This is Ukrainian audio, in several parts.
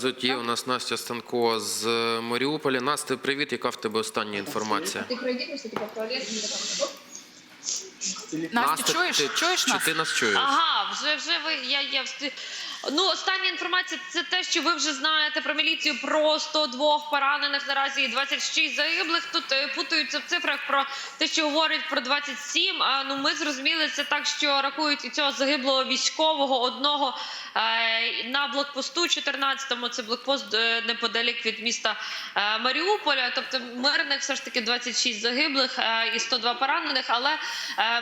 Зоті, є у нас Настя Станко з Маріуполя. Настя, привіт, яка в тебе остання інформація? Настю, чуєш? ти, Чуєш чи нас? ти нас чуєш? Ага, вже вже ви я встиг. Ну, остання інформація це те, що ви вже знаєте про міліцію про 102 поранених наразі і 26 загиблих. Тут е, путаються в цифрах про те, що говорять про 27. А ну ми зрозуміли це так, що рахують і цього загиблого військового одного е, на блокпосту 14-му. Це блокпост е, неподалік від міста е, Маріуполя. Тобто мирних все ж таки 26 загиблих е, і 102 поранених. Але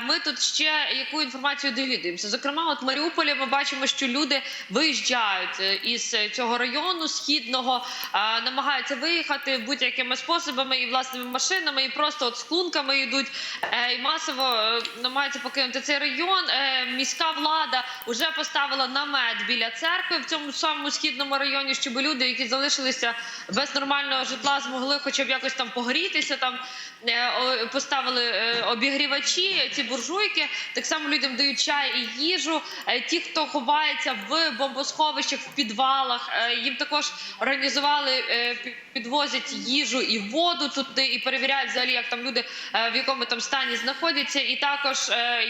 ми тут ще яку інформацію довідуємося. Зокрема, от в Маріуполі ми бачимо, що люди виїжджають із цього району східного, намагаються виїхати будь-якими способами і власними машинами, і просто от з клунками йдуть і масово намагаються покинути цей район. Міська влада вже поставила намет біля церкви в цьому самому східному районі, щоб люди, які залишилися без нормального житла, змогли хоча б якось там погрітися. Там е, поставили е, обігрівачі, ці буржуйки. Так само людям дають чай і їжу. Е, Ті, хто ховається в бомбосховищах, в підвалах, їм також організували, підвозять їжу і воду туди, і перевіряють взагалі, як там люди в якому там стані знаходяться. І також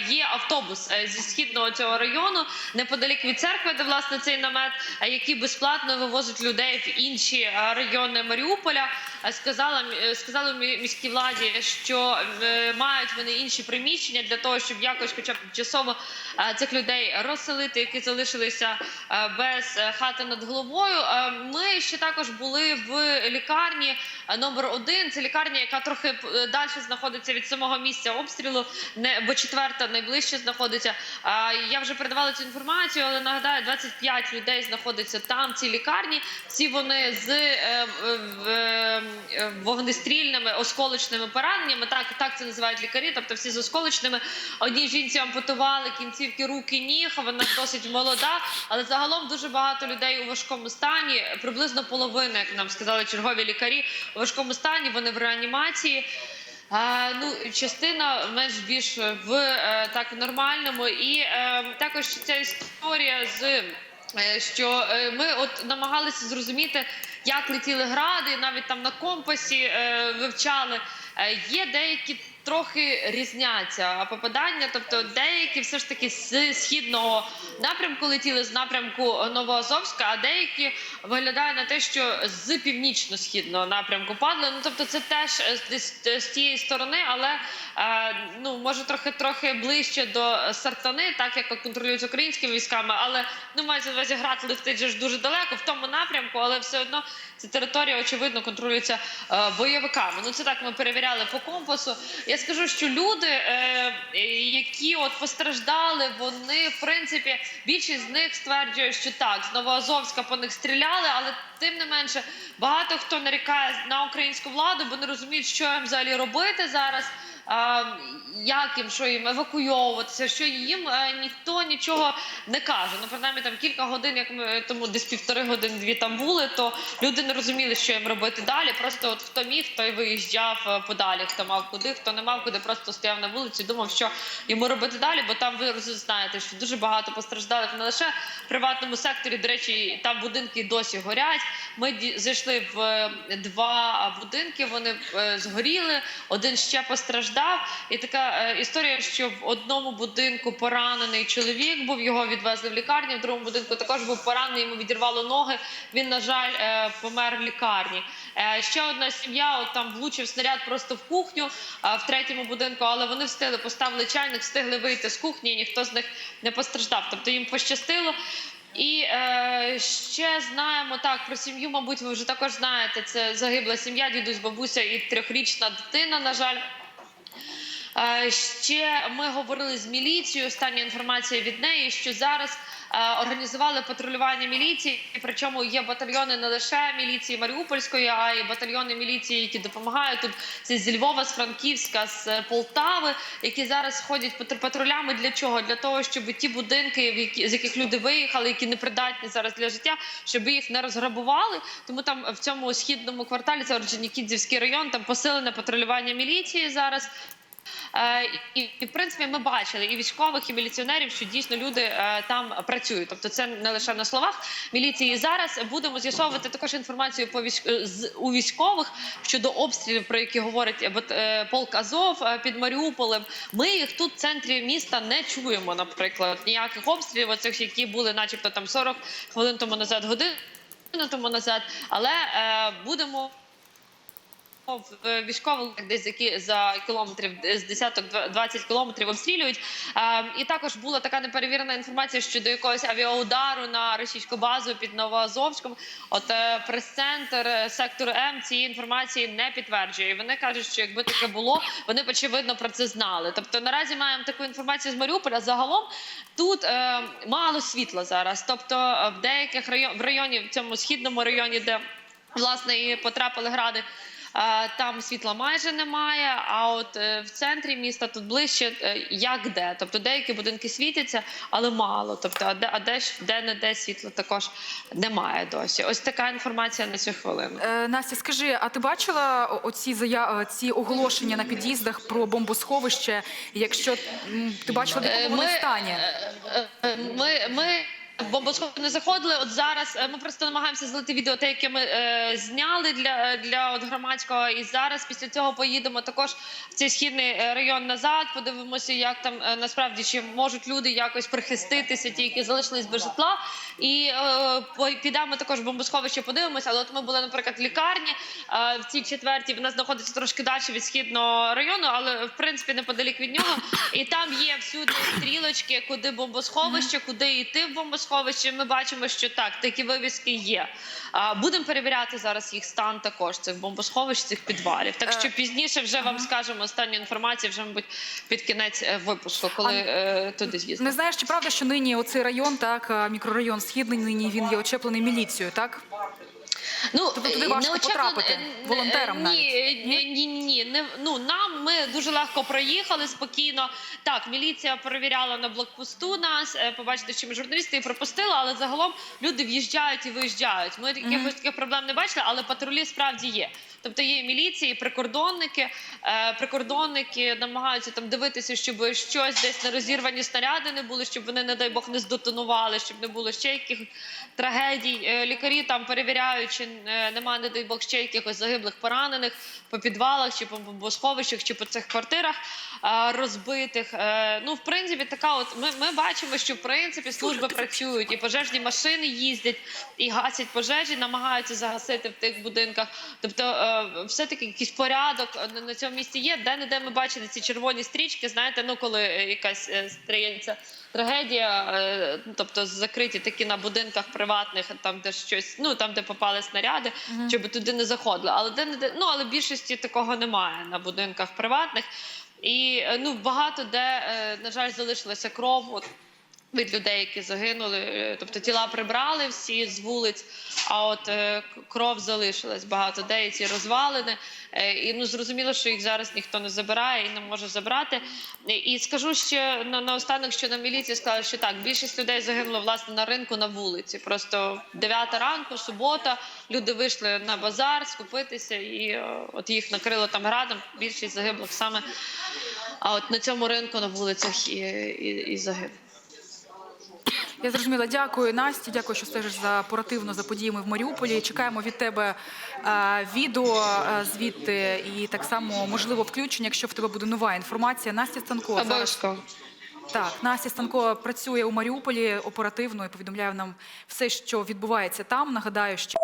є автобус зі східного цього району, неподалік від церкви, де власне цей намет, які безплатно вивозить людей в інші райони Маріуполя. Сказала е, сказали мі- міській владі, що е, мають вони інші приміщення для того, щоб якось, хоча б тимчасово е, цих людей розселити, які залишилися без хати над головою. Ми ще також були в лікарні номер один. Це лікарня, яка трохи далі знаходиться від самого місця обстрілу, не бо четверта найближче знаходиться. Я вже передавала цю інформацію, але нагадаю, 25 людей знаходиться там, в цій лікарні. Всі вони з в- вогнестрільними осколочними пораненнями. Так, так це називають лікарі. Тобто всі з осколочними. Одній жінці ампутували кінцівки рук і ніг. Вона досить молода, але загалом дуже багато людей у важкому стані. Приблизно половина, як нам сказали чергові лікарі, у важкому стані. Вони в реанімації. А, ну, частина менш більш в е, так нормальному, і е, також ця історія з е, що е, ми от намагалися зрозуміти, як летіли гради, навіть там на компасі е, вивчали. Е, є деякі трохи різняться попадання, тобто деякі все ж таки з східного напрямку летіли з напрямку Новоазовська, а деякі виглядає на те, що з північно-східного напрямку падали. Ну тобто, це теж десь е, з тієї сторони, але е, ну може трохи трохи ближче до Сартани, так як контролюють українськими військами, але ну мається на увазі град летить ж дуже далеко в тому напрямку, але все одно ця територія очевидно контролюється е, бойовиками. Ну це так ми перевіряли по компасу. Я скажу, що люди, е, які от постраждали, вони в принципі більшість з них стверджує, що так з Новоазовська по них стріляли, але тим не менше багато хто нарікає на українську владу, бо не розуміють, що їм взагалі робити зараз. Як їм, що їм евакуйовуватися, що їм е, ніхто нічого не каже. Ну, принаймні там кілька годин, як ми тому десь півтори години дві там були, то люди не розуміли, що їм робити далі. Просто от хто міг, той виїжджав е, подалі, хто мав куди, хто не мав куди, просто стояв на вулиці, думав, що йому робити далі, бо там ви знаєте, що дуже багато постраждалих не лише в приватному секторі. До речі, там будинки досі горять. Ми зайшли в е, два будинки. Вони згоріли, один ще постраждав. І така е, історія, що в одному будинку поранений чоловік був. Його відвезли в лікарню. В другому будинку також був поранений. Йому відірвало ноги. Він, на жаль, е, помер в лікарні. Е, Ще одна сім'я, от там влучив снаряд просто в кухню в третьому будинку, але вони встигли, поставили чайник, встигли вийти з кухні, і ніхто з них не постраждав. Тобто їм пощастило. І е, ще знаємо так про сім'ю, мабуть, ви вже також знаєте. Це загибла сім'я, дідусь, бабуся і трьохрічна дитина. На жаль. Е, Ще ми говорили з міліцією. Остання інформація від неї, що зараз е, організували патрулювання міліції. Причому є батальйони не лише міліції Маріупольської, а й батальйони міліції, які допомагають тут. Це зі Львова, з Франківська, з Полтави, які зараз ходять патр- патрулями. Для чого? Для того, щоб ті будинки, в які з яких люди виїхали, які непридатні зараз для життя, щоб їх не розграбували. Тому там в цьому східному кварталі це Орджонікідзівський район. Там посилене патрулювання міліції зараз. Е, і, в принципі ми бачили і військових, і міліціонерів, що дійсно люди е, там працюють. Тобто, це не лише на словах міліції. Зараз будемо з'ясовувати також інформацію по військ... е, з у військових щодо обстрілів, про які говорить полк Азов під Маріуполем. Ми їх тут в центрі міста не чуємо, наприклад, ніяких обстрілів, оцих, які були, начебто, там 40 хвилин тому назад, годину тому назад. Але е, будемо військових десь які за кілометрів з десяток два- 20 кілометрів обстрілюють. Е, і також була така неперевірена інформація щодо якогось авіаудару на російську базу під Новоазовськом. От е, прес-центр е, сектору М цієї інформації не підтверджує. І вони кажуть, що якби таке було, вони б, очевидно про це знали. Тобто наразі маємо таку інформацію з Маріуполя. Загалом тут е, мало світла зараз. Тобто е, в деяких район в районі в цьому східному районі, де власне і потрапили гради. Е, Там світла майже немає. А от е, в центрі міста тут ближче е, як де. Тобто деякі будинки світяться, але мало. Тобто, а де, а де ж де не де світла також немає досі. Ось така інформація на цю хвилину. Е, Настя, скажи, а ти бачила оці зая... ці оголошення на під'їздах про бомбосховище? Якщо ти бачила, в якому вони стані? Ми, ми бомбосховище не заходили. От зараз е, ми просто намагаємося злити відео, те, яке ми е, зняли для, для от громадського. І зараз після цього поїдемо також в цей східний е, район назад. Подивимося, як там е, насправді чи можуть люди якось прихиститися, ті, які залишились без житла. І е, підемо також в бомбосховище, подивимося. Але от ми були, наприклад, в лікарні е, в цій четвертій. Вона знаходиться трошки далі від східного району, але в принципі неподалік від нього. І там є всюди стрілочки, куди бомбосховище, куди йти в бомбосховище. Ми бачимо, що так, такі вивіски є. А, Будемо перевіряти зараз їх стан також цих бомбосховищ, цих підвалів. Так що Е, пізніше вже вам скажемо останню інформацію, вже мабуть під кінець е, випуску, коли а, туди з'їздимо. Не знаєш, чи правда, що нині оцей район, так е, мікрорайон східний, нині він є очеплений міліцією, так? Ну Тобто туди е, важко не очевидно, потрапити? е, Волонтерам ні, навіть? е, Ні? Ні, ні. Не, ну, нам ми дуже легко проїхали спокійно. Так, міліція перевіряла на блокпосту нас, е, побачити, що ми журналісти і пропустила, але загалом люди в'їжджають і виїжджають. Ми якихось таких проблем не бачили, але патрулі справді є. Тобто є і міліції, і прикордонники. Е, прикордонники намагаються там дивитися, щоб щось десь на розірвані снаряди не були, щоб вони, не дай Бог, не здетонували, щоб не було ще яких трагедій. Е, лікарі там перевіряють, чи е, немає, не дай Бог, ще якихось загиблих поранених по підвалах, чи по бомбосховищах, чи по цих квартирах е, розбитих. Е, ну, в принципі, така от ми, ми бачимо, що в принципі служби працюють, і пожежні машини їздять, і гасять пожежі, намагаються загасити в тих будинках. Тобто, е, все-таки якийсь порядок на- цьому місці є. Де не де ми бачили ці червоні стрічки. Знаєте, ну коли якась стається трагедія, е, тобто закриті такі на будинках приватних, там де щось, ну там де попали снаряди, щоб туди не заходили. Але де не де, ну але більшості такого немає на будинках приватних. І е, ну багато де, е, на жаль, залишилася кров. От, від людей, які загинули, Е, тобто тіла прибрали всі з вулиць, а от е, кров залишилась багато де і ці розвалини. Е, і ну зрозуміло, що їх зараз ніхто не забирає і не може забрати. І, скажу ще на наостанок, що на міліції сказали, що так більшість людей загинуло власне на ринку на вулиці. Просто 9 ранку, субота, люди вийшли на базар скупитися, і от їх накрило там градом. Більшість загиблих саме а от на цьому ринку на вулицях і, і, і загинули. Я зрозуміла. Дякую, Насті. Дякую, що стежиш за оперативно за подіями в Маріуполі. Чекаємо від тебе е, відео е, звідти і так само можливо включення, якщо в тебе буде нова інформація. Настя Станкова зараз Обов'язково. так. Настя Станкова працює у Маріуполі оперативно і повідомляє нам все, що відбувається там. Нагадаю, що